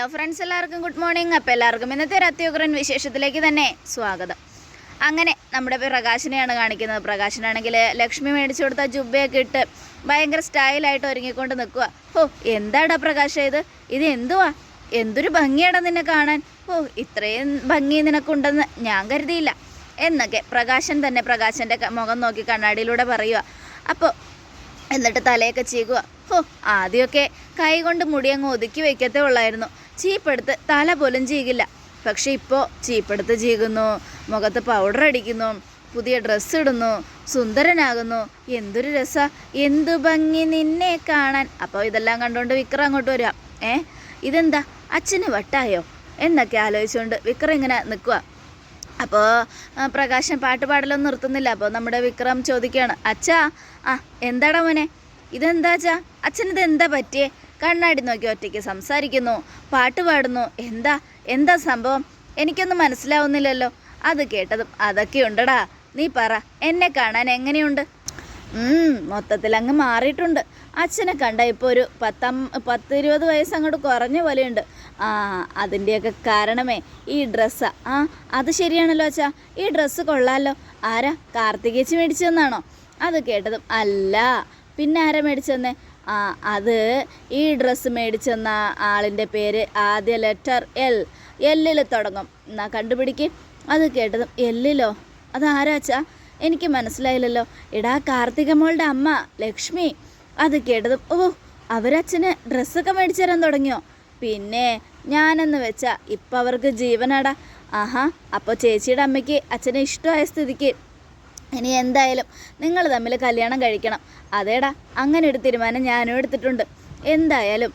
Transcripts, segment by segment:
Hello friends എല്ലാവർക്കും good morning അപ്പോൾ എല്ലാവർക്കും ഇന്നത്തെ ഒരു അത്യുഗ്രൻ വിശേഷത്തിലേക്ക് തന്നെ സ്വാഗതം. അങ്ങനെ നമ്മുടെ പ്രകാശിനെയാണ് കാണിക്കുന്നത്. പ്രകാശനാണെങ്കിൽ ലക്ഷ്മി മേടിച്ചു കൊടുത്ത ജുബയൊക്കെ ഇട്ട് ഭയങ്കര സ്റ്റൈലായിട്ട് ഒരുങ്ങിക്കൊണ്ട് നിൽക്കുക ഓ എന്താടാ പ്രകാശ ഇത്? ഇത് എന്തുവാ? എന്തൊരു ഭംഗിയാടാ നിന്നെ കാണാൻ? ഓ ഇത്രയും ഭംഗി നിനക്കുണ്ടെന്ന് ഞാൻ കരുതിയില്ല. എന്നൊക്കെ പ്രകാശൻ തന്നെ പ്രകാശന്റെ മുഖം നോക്കി കണ്ണാടിയിലൂടെ പറയുക അപ്പോൾ എന്നിട്ട് തലയൊക്കെ ചീകുക ഹോ ആദ്യമൊക്കെ കൈ കൊണ്ട് മുടി മുടിയങ്ങ് ഒതുക്കി വെക്കത്തേ ഉള്ളായിരുന്നു. ചീപ്പെടുത്ത് തല പോലും ചീകില്ല. പക്ഷെ ഇപ്പോൾ ചീപ്പെടുത്ത് ചീകുന്നു മുഖത്ത് പൗഡർ അടിക്കുന്നു പുതിയ ഡ്രസ്സ് ഇടുന്നു സുന്ദരനാകുന്നു. എന്തൊരു രസ എന്തു ഭംഗി നിന്നെ കാണാൻ. അപ്പോൾ ഇതെല്ലാം കണ്ടുകൊണ്ട് വിക്രം അങ്ങോട്ട് വരിക ഏ? ഇതെന്താ അച്ഛന് വട്ടായോ? എന്നൊക്കെ ആലോചിച്ചുകൊണ്ട് വിക്രം ഇങ്ങനെ നിൽക്കുക അപ്പോൾ പ്രകാശം പാട്ട് പാടലൊന്നും നിർത്തുന്നില്ല. അപ്പോൾ നമ്മുടെ വിക്രം ചോദിക്കുകയാണ് അച്ഛാ ആ എന്താടാ മോനെ? ഇതെന്താ അച്ഛാ? അച്ഛനിത് എന്താ പറ്റിയേ? കണ്ണാടി നോക്കി ഒറ്റയ്ക്ക് സംസാരിക്കുന്നു പാട്ട് പാടുന്നു. എന്താ എന്താ സംഭവം? എനിക്കൊന്നും മനസ്സിലാവുന്നില്ലല്ലോ. അത് കേട്ടതും അതൊക്കെ ഉണ്ടടാ നീ പറ എന്നെ കാണാൻ എങ്ങനെയുണ്ട്? മൊത്തത്തിൽ അങ്ങ് മാറിയിട്ടുണ്ട്. അച്ഛനെ കണ്ട ഇപ്പോൾ ഒരു പത്തം പത്ത് ഇരുപത് വയസ്സ് അങ്ങോട്ട് കുറഞ്ഞ പോലെയുണ്ട്. ആ അതിന്റെയൊക്കെ കാരണമേ ഈ ഡ്രസ്സാ. ആ അത് ശരിയാണല്ലോ അച്ഛാ. ഈ ഡ്രസ്സ് കൊള്ളാമല്ലോ ആരാ? കാർത്തികേച്ചി മേടിച്ചു തന്നാണോ? അത് കേട്ടതും അല്ല. പിന്നെ ആരാ മേടിച്ചു തന്നേ? ആ അത് ഈ ഡ്രസ്സ് മേടിച്ചെന്ന ആളിന്റെ പേര് ആദ്യ ലെറ്റർ എൽ എല്ലിൽ തുടങ്ങും. എന്നാ കണ്ടുപിടിക്ക്. അത് കേട്ടതും എല്ലിലോ അത് ആരാച്ചാ? എനിക്ക് മനസ്സിലായില്ലല്ലോ. ഇടാ കാർത്തിക മോളുടെ അമ്മ ലക്ഷ്മി. അത് കേട്ടതും ഓ അവരച്ഛന് ഡ്രസ്സൊക്കെ മേടിച്ചു തരാൻ തുടങ്ങിയോ? പിന്നെ ഞാനെന്ന് വെച്ചാ ഇപ്പം അവർക്ക് ജീവനാടാ. ആഹാ അപ്പോൾ ചേച്ചിയുടെ അമ്മയ്ക്ക് അച്ഛനെ ഇഷ്ടമായ സ്ഥിതിക്ക് ഇനി എന്തായാലും നിങ്ങൾ തമ്മിൽ കല്യാണം കഴിക്കണം. അതേടാ അങ്ങനെ ഒരു തീരുമാനം ഞാനും എടുത്തിട്ടുണ്ട്. എന്തായാലും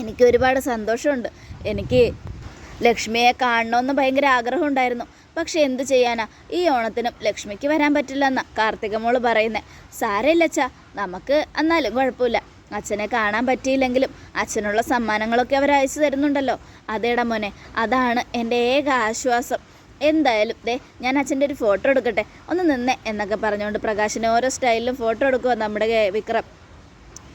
എനിക്ക് ഒരുപാട് സന്തോഷമുണ്ട്. എനിക്ക് ലക്ഷ്മിയെ കാണണമെന്ന് ഭയങ്കര ആഗ്രഹമുണ്ടായിരുന്നു പക്ഷെ എന്തു ചെയ്യാനാ? ഈ ഓണത്തിനും ലക്ഷ്മിക്ക് വരാൻ പറ്റില്ലെന്ന കാർത്തിക മോൾ പറയുന്നത് സാരമില്ലച്ചാ നമുക്ക് എന്നാലും കുഴപ്പമില്ല. അച്ഛനെ കാണാൻ പറ്റിയില്ലെങ്കിലും അച്ഛനുള്ള സമ്മാനങ്ങളൊക്കെ അവർ അയച്ചു തരുന്നുണ്ടല്ലോ. അതേടാ മോനെ അതാണ് എന്റെ ഏക ആശ്വാസം. എന്തായാലും ദേ ഞാൻ അച്ഛന്റെ ഒരു ഫോട്ടോ എടുക്കട്ടെ. ഒന്ന് നിന്നേ എന്നൊക്കെ പറഞ്ഞുകൊണ്ട് പ്രകാശിന് ഓരോ സ്റ്റൈലിലും ഫോട്ടോ എടുക്കുക നമ്മുടെ വിക്രം.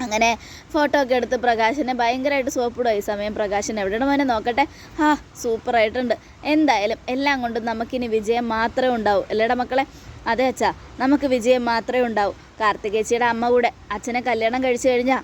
അങ്ങനെ ഫോട്ടോ ഒക്കെ എടുത്ത് പ്രകാശിനെ ഭയങ്കരമായിട്ട് സോപ്പിടുക ഈ സമയം പ്രകാശൻ എവിടെയാണ് മോനെ നോക്കട്ടെ? ഹാ സൂപ്പറായിട്ടുണ്ട് എന്തായാലും എല്ലാം കൊണ്ടും നമുക്കിനി വിജയം മാത്രമേ ഉണ്ടാവൂ. അല്ലേടാ മക്കളെ? അതെ അച്ഛാ നമുക്ക് വിജയം മാത്രമേ ഉണ്ടാവൂ. കാർത്തികേച്ചിയുടെ അമ്മ കൂടെ അച്ഛനെ കല്യാണം കഴിച്ചു കഴിഞ്ഞാൽ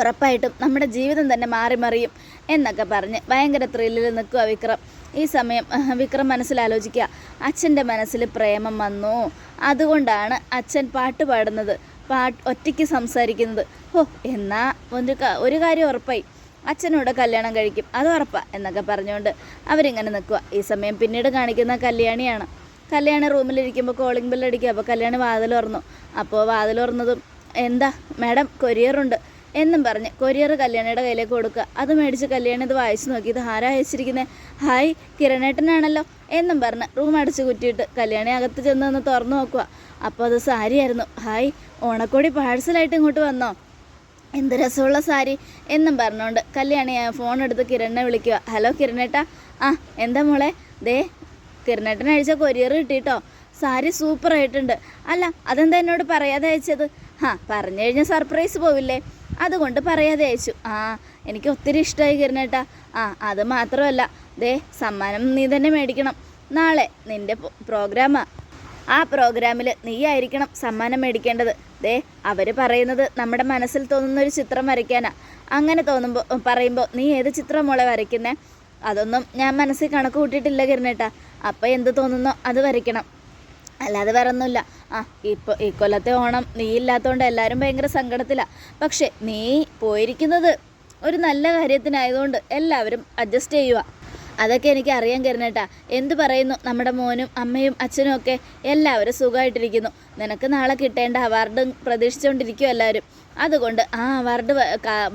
ഉറപ്പായിട്ടും നമ്മുടെ ജീവിതം തന്നെ മാറി മറിയും എന്നൊക്കെ പറഞ്ഞ് ഭയങ്കര ത്രില്ലിൽ നിൽക്കുക വിക്രം. ഈ സമയം വിക്രം മനസ്സിലാലോചിക്കുക. അച്ഛന്റെ മനസ്സിൽ പ്രേമം വന്നു. അതുകൊണ്ടാണ് അച്ഛൻ പാട്ട് പാടുന്നത്. പാട്ട് ഒറ്റയ്ക്ക് സംസാരിക്കുന്നത്. ഓ എന്നാ ഒരു ഒരു കാര്യം ഉറപ്പായി. അച്ഛനോട് കല്യാണം കഴിക്കും. അത് ഉറപ്പാ എന്നൊക്കെ പറഞ്ഞുകൊണ്ട് അവരിങ്ങനെ നിൽക്കുക. ഈ സമയം പിന്നീട് കാണിക്കുന്ന കല്യാണിയാണ്. കല്യാണി റൂമിലിരിക്കുമ്പോൾ കോളിംഗ് ബെൽ അടിക്കുക. അപ്പോൾ കല്യാണി വാതിൽ തുറന്നു. അപ്പോൾ വാതിൽ തുറന്നതും എന്താ? മാഡം കൊറിയറുണ്ട് എന്നും പറഞ്ഞ് കൊറിയർ കല്യാണിയുടെ കയ്യിലേക്ക് കൊടുക്കുക. അത് മേടിച്ച് കല്യാണി ഇത് വായിച്ചു നോക്കി. ഇത് ആരാ അയച്ചിരിക്കുന്നത് ഹായ് കിരണേട്ടനാണല്ലോ. എന്നും പറഞ്ഞ് റൂം അടച്ച് കുറ്റിയിട്ട് കല്യാണി അകത്ത് ചെന്ന് ഒന്ന് തുറന്നു നോക്കുക. അപ്പോൾ അത് സാരിയായിരുന്നു. ഹായ് ഓണക്കോടി പാഴ്സലായിട്ട് ഇങ്ങോട്ട് വന്നോ? എന്ത് രസമുള്ള സാരി. എന്നും പറഞ്ഞുകൊണ്ട് കല്യാണി ഫോൺ എടുത്ത് കിരണിനെ വിളിക്കുക. ഹലോ കിരണേട്ടാ. ആ എന്താ മോളെ? ദേ കിരണേട്ടൻ അഴിച്ച കൊറിയർ കിട്ടിയിട്ടോ? സാരി സൂപ്പറായിട്ടുണ്ട്. അല്ല അതെന്താ എന്നോട് പറയാതെ അയച്ചത്? ആ പറഞ്ഞു കഴിഞ്ഞാൽ സർപ്രൈസ് പോവില്ലേ? അതുകൊണ്ട് പറയാതെ അയച്ചു. ആ എനിക്ക് ഒത്തിരി ഇഷ്ടമായി കിരണേട്ടാ. ആ അത് മാത്രമല്ല ദേ സമ്മാനം നീ തന്നെ മേടിക്കണം. നാളെ നിന്റെ പ്രോഗ്രാമാ. ആ പ്രോഗ്രാമിൽ നീ ആയിരിക്കണം സമ്മാനം മേടിക്കേണ്ടത്. ദേ അവർ പറയുന്നത് നമ്മുടെ മനസ്സിൽ തോന്നുന്ന ഒരു ചിത്രം വരയ്ക്കാനാ. അങ്ങനെ തോന്നുമ്പോൾ പറയുമ്പോൾ നീ ഏത് ചിത്രം മോളെ വരയ്ക്കുന്നേ? അതൊന്നും ഞാൻ മനസ്സിൽ കണക്ക് കൂട്ടിയിട്ടില്ല കിരണേട്ടാ. അപ്പം എന്ത് തോന്നുന്നോ അത് വരയ്ക്കണം. അല്ലാതെ വേറെ ഒന്നുമില്ല ആ ഇപ്പോൾ ഈ കൊല്ലത്തെ ഓണം നീ ഇല്ലാത്തതുകൊണ്ട് എല്ലാവരും ഭയങ്കര സങ്കടത്തിലാണ് പക്ഷേ നീ പോയിരിക്കുന്നത് ഒരു നല്ല കാര്യത്തിനായതുകൊണ്ട് എല്ലാവരും അഡ്ജസ്റ്റ് ചെയ്യുക അതൊക്കെ എനിക്ക് അറിയാൻ കരുന്നേട്ടാ എന്ത് പറയുന്നു? നമ്മുടെ മോനും അമ്മയും അച്ഛനും ഒക്കെ എല്ലാവരും സുഖമായിട്ടിരിക്കുന്നു. നിനക്ക് നാളെ കിട്ടേണ്ട അവാർഡും പ്രതീക്ഷിച്ചുകൊണ്ടിരിക്കും എല്ലാവരും അതുകൊണ്ട് ആ വർഡ്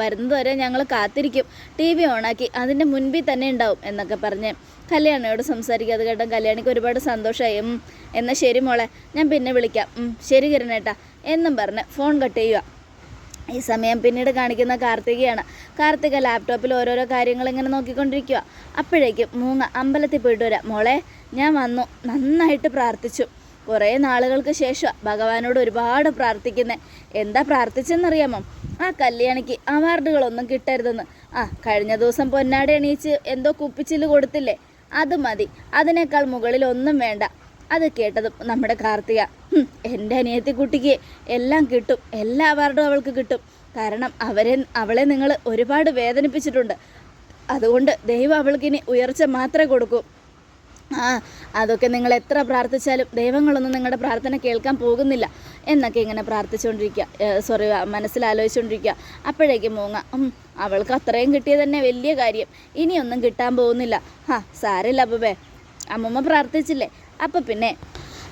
വരുന്നതുവരെ ഞങ്ങൾ കാത്തിരിക്കും. ടി വി ഓണാക്കി അതിന്റെ മുൻപിൽ തന്നെ ഉണ്ടാവും എന്നൊക്കെ പറഞ്ഞ് കല്യാണിയോട് സംസാരിക്കാതെ കേട്ടോ കല്യാണിക്ക് ഒരുപാട് സന്തോഷമായി എന്നാൽ ശരി മോളെ ഞാൻ പിന്നെ വിളിക്കാം. ശരി കിരണേട്ടാ എന്നും പറഞ്ഞ് ഫോൺ കട്ട് ചെയ്യുക ഈ സമയം പിന്നീട് കാണിക്കുന്ന കാർത്തികയാണ്. കാർത്തിക ലാപ്ടോപ്പിൽ ഓരോരോ കാര്യങ്ങൾ ഇങ്ങനെ നോക്കിക്കൊണ്ടിരിക്കുക അപ്പോഴേക്കും മൂങ്ങ അമ്പലത്തിൽ പോയിട്ട് വരാം. മോളെ ഞാൻ വന്നു. നന്നായിട്ട് പ്രാർത്ഥിച്ചു. കുറേ നാളുകൾക്ക് ശേഷം ഭഗവാനോട് ഒരുപാട് പ്രാർത്ഥിക്കുന്നത് എന്താ പ്രാർത്ഥിച്ചെന്നറിയാമോ? ആ കല്യാണിക്ക് അവാർഡുകളൊന്നും കിട്ടരുതെന്ന്. ആ കഴിഞ്ഞ ദിവസം പൊന്നാടി എണീച്ച് എന്തോ കുപ്പിച്ചിൽ കൊടുത്തില്ലേ? അത് മതി. അതിനേക്കാൾ മുകളിൽ ഒന്നും വേണ്ട. അത് കേട്ടതും നമ്മുടെ കാർത്തിക എന്റെ അനിയത്തി കുട്ടിക്ക് എല്ലാം കിട്ടും. എല്ലാ അവാർഡും അവൾക്ക് കിട്ടും. കാരണം അവരെ അവളെ നിങ്ങൾ ഒരുപാട് വേദനിപ്പിച്ചിട്ടുണ്ട്. അതുകൊണ്ട് ദൈവം അവൾക്കിനി ഉയർച്ച മാത്രമേ കൊടുക്കൂ. ആ അതൊക്കെ നിങ്ങൾ എത്ര പ്രാർത്ഥിച്ചാലും ദൈവങ്ങളൊന്നും നിങ്ങളുടെ പ്രാർത്ഥന കേൾക്കാൻ പോകുന്നില്ല എന്നൊക്കെ ഇങ്ങനെ പ്രാർത്ഥിച്ചുകൊണ്ടിരിക്കുക. സോറി മനസ്സിലാലോചിച്ചുകൊണ്ടിരിക്കുക. അപ്പോഴേക്കും മൂങ്ങ അവൾക്ക് അത്രയും കിട്ടിയത് തന്നെ വലിയ കാര്യം. ഇനിയൊന്നും കിട്ടാൻ പോകുന്നില്ല. ഹാ സാരമില്ല അപ്പേ അമ്മമ്മ പ്രാർത്ഥിച്ചില്ലേ? അപ്പം പിന്നെ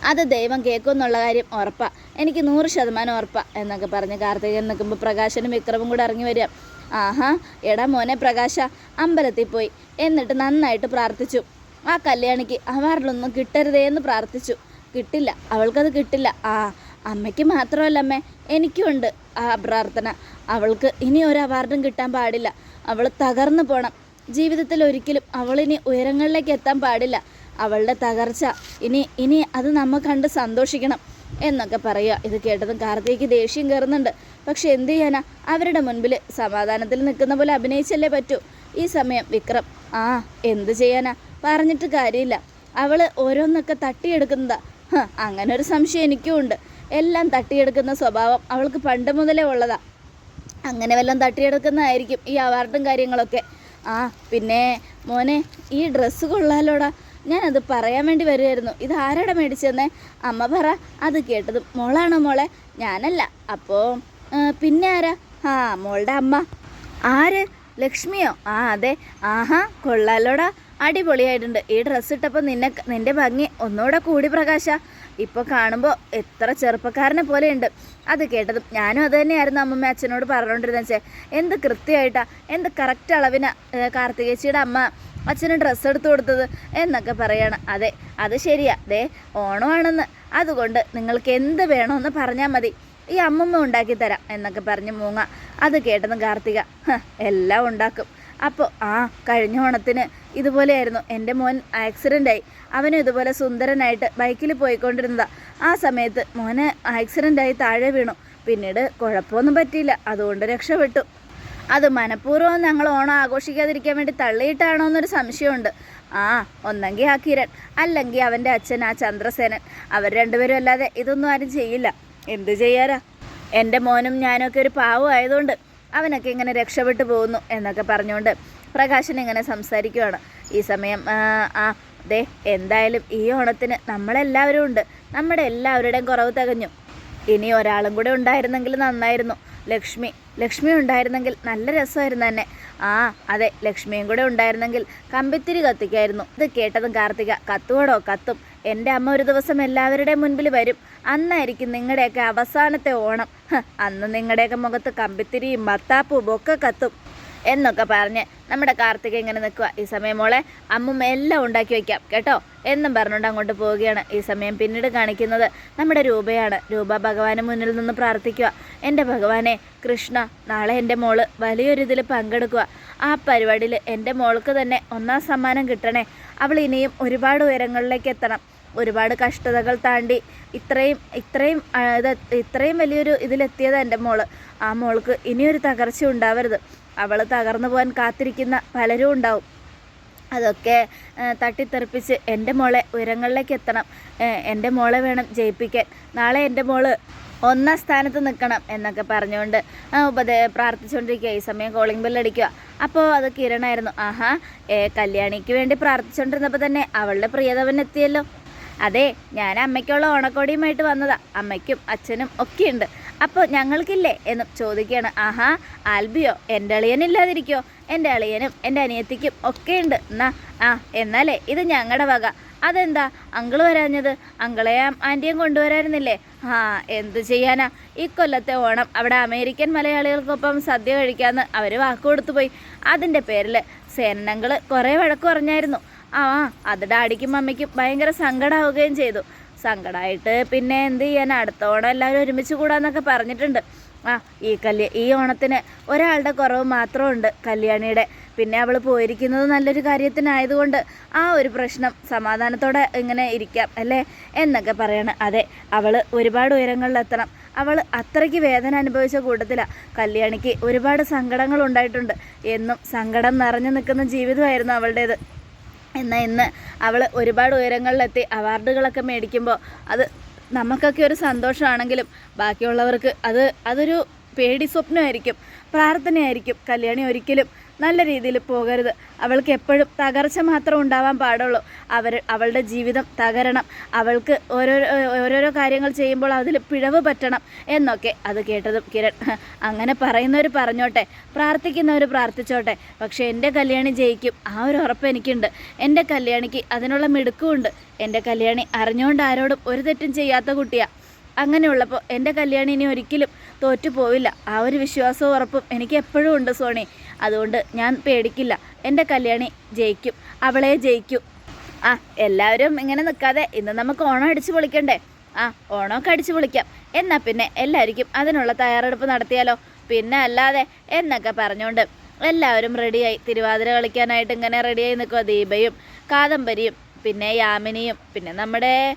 അത് ദൈവം കേൾക്കുമെന്നുള്ള കാര്യം ഉറപ്പാ. എനിക്ക് നൂറ് ശതമാനം ഉറപ്പാ എന്നൊക്കെ പറഞ്ഞ് കാർത്തികൻ നിൽക്കുമ്പോൾ പ്രകാശനും വിക്രമും കൂടെ ഇറങ്ങി വരിക. ആഹാ എടാ മോനെ പ്രകാശ അമ്പലത്തിൽ പോയി. എന്നിട്ട് നന്നായിട്ട് പ്രാർത്ഥിച്ചു. ആ കല്യാണിക്ക് അമാറിലൊന്നും കിട്ടരുതേ എന്ന് പ്രാർത്ഥിച്ചു. കിട്ടില്ല. അവൾക്കത് കിട്ടില്ല. ആ അമ്മയ്ക്ക് മാത്രമല്ല അമ്മേ എനിക്കുണ്ട് ആ പ്രാർത്ഥന. അവൾക്ക് ഇനി ഒരു അവാർഡും കിട്ടാൻ പാടില്ല. അവൾ തകർന്നു പോകണം ജീവിതത്തിൽ ഒരിക്കലും അവളിനി ഉയരങ്ങളിലേക്ക് എത്താൻ പാടില്ല. അവളുടെ തകർച്ച ഇനി ഇനി അത് നമ്മൾ കണ്ട് സന്തോഷിക്കണം എന്നൊക്കെ പറയുക. ഇത് കേട്ടതും കാർത്തിക്ക് ദേഷ്യം കയറുന്നുണ്ട്. പക്ഷെ എന്ത് ചെയ്യാനാ? അവരുടെ മുൻപിൽ സമാധാനത്തിൽ നിൽക്കുന്ന പോലെ അഭിനയിച്ചല്ലേ പറ്റൂ. ഈ സമയം വിക്രം ആ എന്ത് ചെയ്യാനാ? പറഞ്ഞിട്ട് കാര്യമില്ല. അവൾ ഓരോന്നൊക്കെ തട്ടിയെടുക്കുന്നതാ. അങ്ങനെ ഒരു സംശയം എനിക്കും ഉണ്ട്. എല്ലാം തട്ടിയെടുക്കുന്ന സ്വഭാവം അവൾക്ക് പണ്ട് മുതലേ ഉള്ളതാ. അങ്ങനെ വല്ലതും തട്ടിയെടുക്കുന്നതായിരിക്കും ഈ അവാർഡും കാര്യങ്ങളൊക്കെ. ആ പിന്നെ മോനെ ഈ ഡ്രസ്സ് കൊള്ളാലോടാ. ഞാനത് പറയാൻ വേണ്ടി വരുമായിരുന്നു ഇത് ആരാടാ മേടിച്ചെന്നേ? അമ്മ പറ. അത് കേട്ടത് മോളാണോ മോളെ? ഞാനല്ല. അപ്പോൾ പിന്നെ ആരാ? ആ മോളുടെ അമ്മ. ആര്? ലക്ഷ്മിയോ? ആ അതെ. ആഹാ കൊള്ളാലോടാ. അടിപൊളിയായിട്ടുണ്ട്. ഈ ഡ്രസ്സ് ഇട്ടപ്പോൾ നിന്നെ നിന്റെ ഭംഗി ഒന്നുകൂടെ കൂടി പ്രകാശ. ഇപ്പോൾ കാണുമ്പോൾ എത്ര ചെറുപ്പക്കാരനെ പോലെയുണ്ട്. അത് കേട്ടതും ഞാനും അത് തന്നെയായിരുന്നു അമ്മമ്മ അച്ഛനോട് പറഞ്ഞുകൊണ്ടിരുന്നത് വെച്ചേ എന്ത് കൃത്യമായിട്ടാണ് എന്ത് കറക്റ്റ് അളവിനാ കാർത്തികേച്ചിയുടെ അമ്മ അച്ഛന് ഡ്രസ്സ് എടുത്തു കൊടുത്തത് എന്നൊക്കെ പറയാണ്. അതെ അത് ശരിയാ. ദേ ഓണമാണെന്ന്. അതുകൊണ്ട് നിങ്ങൾക്ക് എന്ത് വേണമെന്ന് പറഞ്ഞാൽ മതി. ഈ അമ്മമ്മ ഉണ്ടാക്കി തരാം എന്നൊക്കെ പറഞ്ഞ് മൂങ്ങ. അത് കേട്ടതും കാർത്തിക എല്ലാം ഉണ്ടാക്കും. അപ്പോൾ ആ കഴിഞ്ഞ ഓണത്തിന് ഇതുപോലെയായിരുന്നു. എന്റെ മോൻ ആക്സിഡന്റായി. അവനും ഇതുപോലെ സുന്ദരനായിട്ട് ബൈക്കിൽ പോയിക്കൊണ്ടിരുന്നതാ. ആ സമയത്ത് മോന് ആക്സിഡന്റായി താഴെ വീണു. പിന്നീട് കുഴപ്പമൊന്നും പറ്റിയില്ല. അതുകൊണ്ട് രക്ഷപ്പെട്ടു. അത് മനഃപൂർവം ഞങ്ങൾ ഓണം ആഘോഷിക്കാതിരിക്കാൻ വേണ്ടി തള്ളിയിട്ടാണോ എന്നൊരു സംശയമുണ്ട്. ആ ഒന്നെങ്കിൽ ആ കിരൺ അല്ലെങ്കിൽ അവന്റെ അച്ഛൻ ആ ചന്ദ്രസേനൻ. അവർ രണ്ടുപേരും അല്ലാതെ ഇതൊന്നും ആരും ചെയ്യില്ല. എന്ത് ചെയ്യാറാ എന്റെ മോനും ഞാനൊക്കെ ഒരു പാവം ആയതുകൊണ്ട് അവനൊക്കെ ഇങ്ങനെ രക്ഷപ്പെട്ടു പോകുന്നു എന്നൊക്കെ പറഞ്ഞുകൊണ്ട് പ്രകാശൻ ഇങ്ങനെ സംസാരിക്കുവാണ്. ഈ സമയം ആ, ദേ എന്തായാലും ഈ ഓണത്തിന് നമ്മളെല്ലാവരും ഉണ്ട്. നമ്മുടെ എല്ലാവരുടെയും കുറവ് തികഞ്ഞു. ഇനി ഒരാളും കൂടെ ഉണ്ടായിരുന്നെങ്കിൽ നന്നായിരുന്നു. ലക്ഷ്മി ലക്ഷ്മി ഉണ്ടായിരുന്നെങ്കിൽ നല്ല രസമായിരുന്നു തന്നെ. ആ അതെ ലക്ഷ്മിയും കൂടെ ഉണ്ടായിരുന്നെങ്കിൽ കമ്പിത്തിരി കത്തിക്കായിരുന്നു. ഇത് കേട്ടതും കാർത്തിക കത്തുവടോ കത്തും? എന്റെ അമ്മ ഒരു ദിവസം എല്ലാവരുടെയും മുൻപിൽ വരും. അന്നായിരിക്കും നിങ്ങളുടെയൊക്കെ അവസാനത്തെ ഓണം. അന്ന് നിങ്ങളുടെയൊക്കെ മുഖത്ത് കമ്പിത്തിരിയും മത്താപ്പും ഒക്കെ കത്തും എന്നൊക്കെ പറഞ്ഞ് നമ്മുടെ കാർത്തിക ഇങ്ങനെ നിൽക്കുക ഈ സമയം മോളെ അമ്മുമ്മ എല്ലാം ഉണ്ടാക്കി വയ്ക്കാം കേട്ടോ? എന്നും പറഞ്ഞുകൊണ്ട് അങ്ങോട്ട് പോവുകയാണ്. ഈ സമയം പിന്നീട് കാണിക്കുന്നത് നമ്മുടെ രൂപയാണ്. രൂപ ഭഗവാന് മുന്നിൽ നിന്ന് പ്രാർത്ഥിക്കുക എന്റെ ഭഗവാനെ കൃഷ്ണ നാളെ എന്റെ മോൾ വലിയൊരിതിൽ പങ്കെടുക്കുക ആ പരിപാടിയിൽ എന്റെ മോൾക്ക് തന്നെ ഒന്നാം സമ്മാനം കിട്ടണേ. അവൾ ഇനിയും ഒരുപാട് ഉയരങ്ങളിലേക്ക് എത്തണം. ഒരുപാട് കഷ്ടതകൾ താണ്ടി ഇത്രയും ഇത്രയും ഇത്രയും വലിയൊരു ഇതിലെത്തിയത് എന്റെ മോൾ. ആ മോൾക്ക് ഇനിയൊരു തകർച്ച ഉണ്ടാവരുത്. അവൾ തകർന്നു പോകാൻ കാത്തിരിക്കുന്ന പലരും ഉണ്ടാവും. അതൊക്കെ തട്ടിത്തെറിപ്പിച്ച് എന്റെ മോളെ ഉയരങ്ങളിലേക്ക് എത്തണം. എന്റെ മോളെ വേണം ജയിപ്പിക്കാൻ. നാളെ എന്റെ മോൾ ഒന്നാം സ്ഥാനത്ത് നിൽക്കണം എന്നൊക്കെ പറഞ്ഞുകൊണ്ട് ഉപദേ പ്രാർത്ഥിച്ചുകൊണ്ടിരിക്കുക ഈ സമയം കോളിംഗ് ബെൽ അടിക്കുക അപ്പോൾ അത് കിരണായിരുന്നു. ആഹാ കല്യാണിക്ക് വേണ്ടി പ്രാർത്ഥിച്ചുകൊണ്ടിരുന്നപ്പോൾ തന്നെ അവളുടെ പ്രിയതവൻ എത്തിയല്ലോ. അതെ ഞാൻ അമ്മയ്ക്കുള്ള ഓണക്കോടിയുമായിട്ട് വന്നതാ. അമ്മയ്ക്കും അച്ഛനും ഒക്കെയുണ്ട്. അപ്പോൾ ഞങ്ങൾക്കില്ലേ? എന്ന് ചോദിക്കുകയാണ്. ആഹാ ആൽബിയോ എന്റെ അളിയനില്ലാതിരിക്കോ എന്റെ അളിയനും എന്റെ അനിയത്തിക്കും ഒക്കെ ഉണ്ട് എന്നാ ആ എന്നാലേ ഇത് ഞങ്ങളുടെ വക. അതെന്താ? അങ്കിൾ വരാഞ്ഞത്? അങ്കിളെയും ആന്റിയും കൊണ്ടുവരായിരുന്നില്ലേ? ആ എന്ത് ചെയ്യാനാ? ഈ കൊല്ലത്തെ ഓണം അവിടെ അമേരിക്കൻ മലയാളികൾക്കൊപ്പം സദ്യ കഴിക്കാമെന്ന് അവർ വാക്ക് കൊടുത്തു പോയി അതിന്റെ പേരിൽ സേനങ്ങൾ കുറേ വഴക്ക് പറഞ്ഞായിരുന്നു. ആ അത് ഡാഡിക്കും മമ്മിക്കും ഭയങ്കര സങ്കടമാവുകയും ചെയ്തു. സങ്കടമായിട്ട് പിന്നെ എന്ത് ചെയ്യാൻ? അടുത്ത ഓണം എല്ലാവരും ഒരുമിച്ച് കൂടാന്നൊക്കെ പറഞ്ഞിട്ടുണ്ട്. ആ ഈ കല്യ ഈ ഓണത്തിന് ഒരാളുടെ കുറവ് മാത്രമുണ്ട് കല്യാണിയുടെ. പിന്നെ അവൾ പോയിരിക്കുന്നത് നല്ലൊരു കാര്യത്തിനായതുകൊണ്ട് ആ ഒരു പ്രശ്നം സമാധാനത്തോടെ ഇങ്ങനെ ഇരിക്കാം അല്ലേ? എന്നൊക്കെ പറയണം. അതെ അവൾ ഒരുപാട് ഉയരങ്ങളിലെത്തണം. അവൾ അത്രയ്ക്ക് വേദന അനുഭവിച്ച കൂട്ടത്തിലാണ് കല്യാണിക്ക് ഒരുപാട് സങ്കടങ്ങൾ ഉണ്ടായിട്ടുണ്ട് എന്നും സങ്കടം നിറഞ്ഞു നിൽക്കുന്ന ജീവിതമായിരുന്നു അവളുടേത്. എന്നാൽ ഇന്ന് അവൾ ഒരുപാട് ഉയരങ്ങളിലെത്തി അവാർഡുകളൊക്കെ മേടിക്കുമ്പോൾ അത് നമുക്കൊക്കെ ഒരു സന്തോഷമാണെങ്കിലും ബാക്കിയുള്ളവർക്ക് അത് അതൊരു പേടി സ്വപ്നമായിരിക്കും. പ്രാർത്ഥനയായിരിക്കും. കല്യാണി ഒരിക്കലും നല്ല രീതിയിൽ പോകരുത്. അവൾക്ക് എപ്പോഴും തകർച്ച മാത്രം ഉണ്ടാവാൻ പാടുള്ളൂ. അവർ അവളുടെ ജീവിതം തകരണം. അവൾക്ക് ഓരോരോ ഓരോരോ കാര്യങ്ങൾ ചെയ്യുമ്പോൾ അതിൽ പിഴവ് പറ്റണം എന്നൊക്കെ അത് കേട്ടതും കിരൺ. അങ്ങനെ പറയുന്നവർ പറഞ്ഞോട്ടെ. പ്രാർത്ഥിക്കുന്നവർ പ്രാർത്ഥിച്ചോട്ടെ. പക്ഷേ എന്റെ കല്യാണി ജയിക്കും. ആ ഒരു ഉറപ്പ് എനിക്കുണ്ട്. എന്റെ കല്യാണിക്ക് അതിനുള്ള മിടുക്കുമുണ്ട്. എന്റെ കല്യാണി അറിഞ്ഞുകൊണ്ട് ആരോടും ഒരു തെറ്റും ചെയ്യാത്ത കുട്ടിയാണ് അങ്ങനെയുള്ളപ്പോൾ എന്റെ കല്യാണി ഇനി ഒരിക്കലും തോറ്റു പോവില്ല ആ ഒരു വിശ്വാസവും ഉറപ്പും എനിക്ക് എപ്പോഴും ഉണ്ട് സോണി. അതുകൊണ്ട് ഞാൻ പേടിക്കില്ല. എന്റെ കല്യാണി ജയിക്കും. അവളെ ജയിക്കും. ആ എല്ലാവരും ഇങ്ങനെ നിൽക്കാതെ ഇന്ന് നമുക്ക് ഓണം അടിച്ച് പൊളിക്കണ്ടേ? ആ ഓണമൊക്കെ അടിച്ച് പൊളിക്കാം. എന്നാൽ പിന്നെ എല്ലാവർക്കും അതിനുള്ള തയ്യാറെടുപ്പ് നടത്തിയാലോ? പിന്നെ അല്ലാതെ എന്നൊക്കെ പറഞ്ഞുകൊണ്ട് എല്ലാവരും റെഡിയായി തിരുവാതിര കളിക്കാനായിട്ട് ഇങ്ങനെ റെഡിയായി നിൽക്കുക ദീപയും കാദംബരിയും പിന്നെ യാമിനിയും പിന്നെ നമ്മുടെ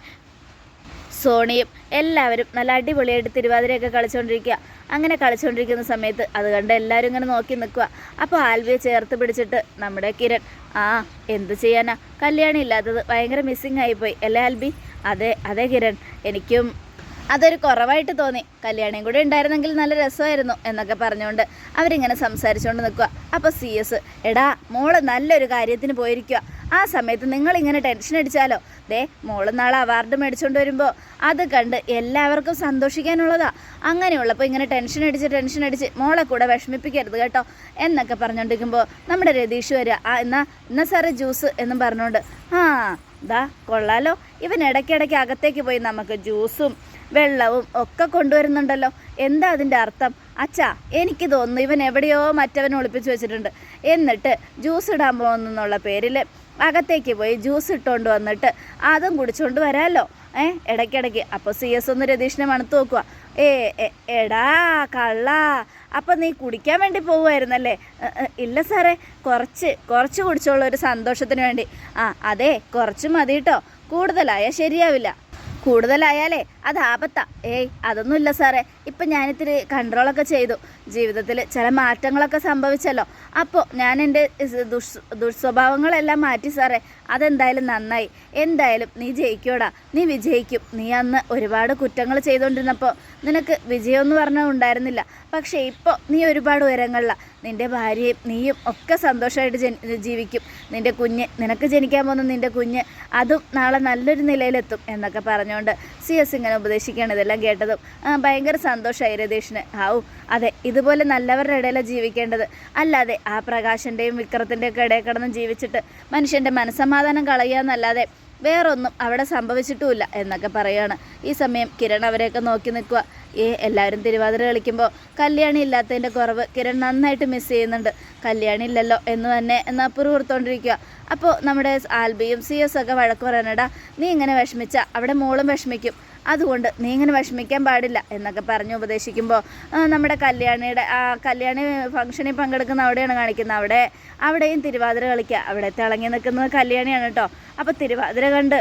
സോണിയും എല്ലാവരും നല്ല അടിപൊളിയായിട്ട് തിരുവാതിരയൊക്കെ കളിച്ചുകൊണ്ടിരിക്കുക അങ്ങനെ കളിച്ചുകൊണ്ടിരിക്കുന്ന സമയത്ത് അത് കണ്ട് എല്ലാവരും ഇങ്ങനെ നോക്കി നിൽക്കുക. അപ്പോൾ ആൽവിയെ ചേർത്ത് പിടിച്ചിട്ട് നമ്മുടെ കിരൺ ആ എന്ത് ചെയ്യാനാ? കല്യാണം ഇല്ലാത്തത് ഭയങ്കര മിസ്സിങ് ആയിപ്പോയി. അല്ലേ ആൽബി? അതെ അതെ കിരൺ. എനിക്കും അതൊരു കുറവായിട്ട് തോന്നി. കല്യാണിയും കൂടെ ഉണ്ടായിരുന്നെങ്കിൽ നല്ല രസമായിരുന്നു എന്നൊക്കെ പറഞ്ഞുകൊണ്ട് അവരിങ്ങനെ സംസാരിച്ചുകൊണ്ട് നിൽക്കുക. അപ്പോൾ സി എസ് എടാ മോൾ നല്ലൊരു കാര്യത്തിന് പോയിരിക്കുക ആ സമയത്ത് നിങ്ങളിങ്ങനെ ടെൻഷൻ അടിച്ചാലോ? ദേ മോൾ നാളെ അവാർഡ് മേടിച്ചുകൊണ്ട് വരുമ്പോൾ അത് കണ്ട് എല്ലാവർക്കും സന്തോഷിക്കാനുള്ളതാ. അങ്ങനെയുള്ളപ്പോൾ ഇങ്ങനെ ടെൻഷൻ അടിച്ച് ടെൻഷൻ അടിച്ച് മോളെ കൂടെ വിഷമിപ്പിക്കരുത് കേട്ടോ എന്നൊക്കെ പറഞ്ഞുകൊണ്ടിരിക്കുമ്പോൾ നമ്മുടെ രതീഷ് വരിക ആ എന്നാ എന്നാ സാറേ ജ്യൂസ് എന്നും പറഞ്ഞുകൊണ്ട് ആ ദാ കൊള്ളാലോ. ഇവൻ ഇടയ്ക്കിടയ്ക്ക് അകത്തേക്ക് പോയി നമുക്ക് ജ്യൂസും വെള്ളവും ഒക്കെ കൊണ്ടുവരുന്നുണ്ടല്ലോ. എന്താ അതിന്റെ അർത്ഥം? അച്ഛാ എനിക്ക് തോന്നുന്നു ഇവൻ എവിടെയോ മറ്റവനെ ഒളിപ്പിച്ചു വെച്ചിട്ടുണ്ട്. എന്നിട്ട് ജ്യൂസ് ഇടാൻ പോകുന്നുള്ള പേരിൽ അകത്തേക്ക് പോയി ജ്യൂസ് ഇട്ടുകൊണ്ട് വന്നിട്ട് അതും കുടിച്ചുകൊണ്ട് വരാമല്ലോ ഏ ഇടയ്ക്കിടയ്ക്ക്. അപ്പോൾ സി എസ് ഒന്ന് രതീഷിനെ മണത്ത് നോക്കുക ഏ എടാ കള്ള. അപ്പം നീ കുടിക്കാൻ വേണ്ടി പോവുമായിരുന്നല്ലേ "എ, എ, ഇല്ല സാറേ. കുറച്ച് കുറച്ച് കുടിച്ചോളൂ ഒരു സന്തോഷത്തിന് വേണ്ടി. ആ അതെ കുറച്ച് മതി കേട്ടോ കൂടുതലായാൽ ശരിയാവില്ല. കൂടുതലായാലേ അത് ആപത്താ. ഏയ് അതൊന്നുമില്ല സാറേ. ഇപ്പം ഞാനിത്തിരി കൺട്രോളൊക്കെ ചെയ്തു. ജീവിതത്തിൽ ചില മാറ്റങ്ങളൊക്കെ സംഭവിച്ചല്ലോ. അപ്പോൾ ഞാൻ എന്റെ ദുഷ് ദുസ്വഭാവങ്ങളെല്ലാം മാറ്റി സാറേ. അതെന്തായാലും നന്നായി. എന്തായാലും നീ ജയിക്കോടാ. നീ വിജയിക്കും. നീ അന്ന് ഒരുപാട് കുറ്റങ്ങൾ ചെയ്തുകൊണ്ടിരുന്നപ്പോൾ നിനക്ക് വിജയമെന്ന് പറഞ്ഞാൽ ഉണ്ടായിരുന്നില്ല. പക്ഷേ ഇപ്പോൾ നീ ഒരുപാട് ഉയരങ്ങളിലാണ് നിന്റെ ഭാര്യയും നീയും ഒക്കെ സന്തോഷമായിട്ട് ജനി ജീവിക്കും. നിന്റെ കുഞ്ഞ് നിനക്ക് ജനിക്കാൻ പോകുന്ന നിന്റെ കുഞ്ഞ് അതും നാളെ നല്ലൊരു നിലയിലെത്തും എന്നൊക്കെ പറഞ്ഞുകൊണ്ട് സി എസ് ഇങ്ങനെ ഉപദേശിക്കുകയാണ് ഇതെല്ലാം കേട്ടതും. ഭയങ്കര സന്തോഷമായി രതീഷിന്. ആവും അതെ ഇതുപോലെ നല്ലവരുടെ ഇടയിലാണ് ജീവിക്കേണ്ടത്. അല്ലാതെ ആ പ്രകാശന്റെയും വിക്രത്തിന്റെയും ഒക്കെ ഇടയിൽ കിടന്ന് ജീവിച്ചിട്ട് മനുഷ്യന്റെ മനസ്സമാധാനം കളയുക എന്നല്ലാതെ വേറൊന്നും അവിടെ സംഭവിച്ചിട്ടുമില്ല എന്നൊക്കെ പറയുകയാണ് ഈ സമയം കിരൺ അവരെയൊക്കെ നോക്കി നിൽക്കുക. ഏ എല്ലാവരും തിരുവാതിര കളിക്കുമ്പോൾ കല്യാണി ഇല്ലാത്തതിന്റെ കുറവ് കിരൺ നന്നായിട്ട് മിസ് ചെയ്യുന്നുണ്ട്. കല്യാണി ഇല്ലല്ലോ എന്ന് തന്നെ എന്ന് അപ്പുറത്തോണ്ടിരിക്കുക അപ്പോൾ നമ്മുടെ ആൽബിയും സി എസ് ഒക്കെ വഴക്ക് പറയാനടാ നീ ഇങ്ങനെ വിഷമിച്ചാൽ അവിടെ മോളും വിഷമിക്കും. അതുകൊണ്ട് നീ ഇങ്ങനെ വിഷമിക്കാൻ പാടില്ല എന്നൊക്കെ പറഞ്ഞ് ഉപദേശിക്കുമ്പോൾ നമ്മുടെ കല്യാണിയുടെ ആ കല്യാണി ഫംഗ്ഷനിൽ പങ്കെടുക്കുന്ന അവിടെയാണ് കാണിക്കുന്നത്. അവിടെ അവിടെയും തിരുവാതിര കളിക്കുക അവിടെ തിളങ്ങി നിൽക്കുന്നത് കല്യാണിയാണ് കേട്ടോ. അപ്പോൾ തിരുവാതിര കണ്ട്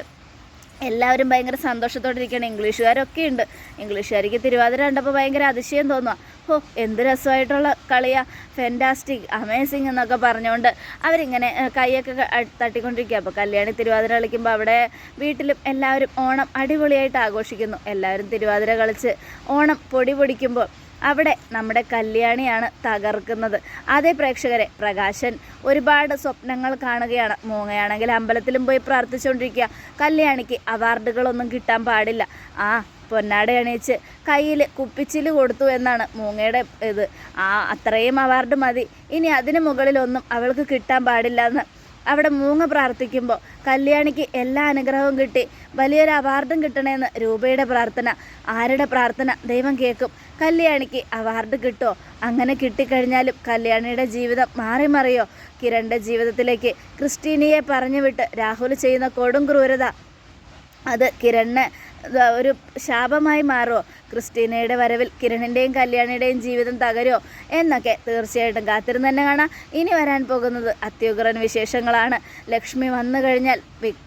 എല്ലാവരും ഭയങ്കര സന്തോഷത്തോടെ ഇരിക്കുകയാണ് ഇംഗ്ലീഷുകാരൊക്കെ ഉണ്ട്. ഇംഗ്ലീഷുകാർക്ക് തിരുവാതിര കണ്ടപ്പോൾ ഭയങ്കര അതിശയം തോന്നുക ഓ എന്ത് രസമായിട്ടുള്ള കളിയാ. ഫെന്റാസ്റ്റിക് അമേസിങ് എന്നൊക്കെ പറഞ്ഞുകൊണ്ട് അവരിങ്ങനെ കൈയൊക്കെ തട്ടിക്കൊണ്ടിരിക്കുക അപ്പോൾ കല്യാണി തിരുവാതിര കളിക്കുമ്പോൾ അവിടെ വീട്ടിലും എല്ലാവരും ഓണം അടിപൊളിയായിട്ട് ആഘോഷിക്കുന്നു. എല്ലാവരും തിരുവാതിര കളിച്ച് ഓണം പൊടി പൊടിക്കുമ്പോൾ അവിടെ നമ്മുടെ കല്യാണിയാണ് തകർക്കുന്നത്. അതേ പ്രേക്ഷകരെ പ്രകാശൻ ഒരുപാട് സ്വപ്നങ്ങൾ കാണുകയാണ്. മൂങ്ങയാണെങ്കിൽ അമ്പലത്തിലും പോയി പ്രാർത്ഥിച്ചുകൊണ്ടിരിക്കുക. കല്യാണിക്ക് അവാർഡുകളൊന്നും കിട്ടാൻ പാടില്ല. ആ പൊന്നാട അണിയിച്ച് കയ്യിൽ കുപ്പിച്ചിൽ കൊടുത്തു എന്നാണ് മൂങ്ങയുടെ ഇത്. ആ അത്രയും അവാർഡ് മതി. ഇനി അതിന് മുകളിലൊന്നും അവൾക്ക് കിട്ടാൻ പാടില്ല എന്ന് അവിടെ മൂങ്ങ പ്രാർത്ഥിക്കുമ്പോൾ കല്യാണിക്ക് എല്ലാ അനുഗ്രഹവും കിട്ടി. വലിയൊരു അവാർഡും കിട്ടണമെന്ന് രൂപയുടെ പ്രാർത്ഥന ആരുടെ പ്രാർത്ഥന ദൈവം കേൾക്കും. കല്യാണിക്ക് അവാർഡ് കിട്ടുമോ അങ്ങനെ കിട്ടിക്കഴിഞ്ഞാലും കല്യാണിയുടെ ജീവിതം മാറി മറിയോ? കിരണിന്റെ ജീവിതത്തിലേക്ക് ക്രിസ്റ്റീനയെ പറഞ്ഞു വിട്ട് രാഹുൽ ചെയ്യുന്ന കൊടും ക്രൂരത. അത് കിരണിന് ഒരു ശാപമായി മാറുമോ ക്രിസ്റ്റീനയുടെ വരവിൽ കിരണിന്റെയും കല്യാണിയുടെയും ജീവിതം തകരോ എന്നൊക്കെ തീർച്ചയായിട്ടും കാത്തിരുന്ന് തന്നെ കാണാം. ഇനി വരാൻ പോകുന്നത് അത്യുഗ്രൻ വിശേഷങ്ങളാണ്. ലക്ഷ്മി വന്നു കഴിഞ്ഞാൽ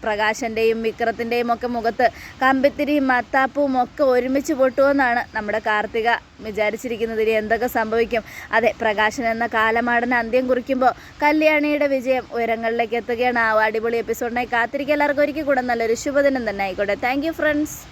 പ്രകാശന്റെയും വിക്രത്തിന്റെയും ഒക്കെ മുഖത്ത് കമ്പിത്തിരിയും മത്താപ്പും ഒക്കെ ഒരുമിച്ച് പൊട്ടുമെന്നാണ് നമ്മുടെ കാർത്തിക വിചാരിച്ചിരിക്കുന്നത്. ഇനി എന്തൊക്കെ സംഭവിക്കും? അതെ പ്രകാശൻ എന്ന കാലമാടന് അന്ത്യം കുറിക്കുമ്പോൾ കല്യാണിയുടെ വിജയം ഉയരങ്ങളിലേക്ക് എത്തുകയാണ്. ആ അടിപൊളി എപ്പിസോഡിനായി കാത്തിരിക്കുക. എല്ലാവർക്കും ഒരിക്കൽ കൂടെ നല്ലൊരു ശുഭദിനം തന്നെ ആയിക്കോട്ടെ. Thank friends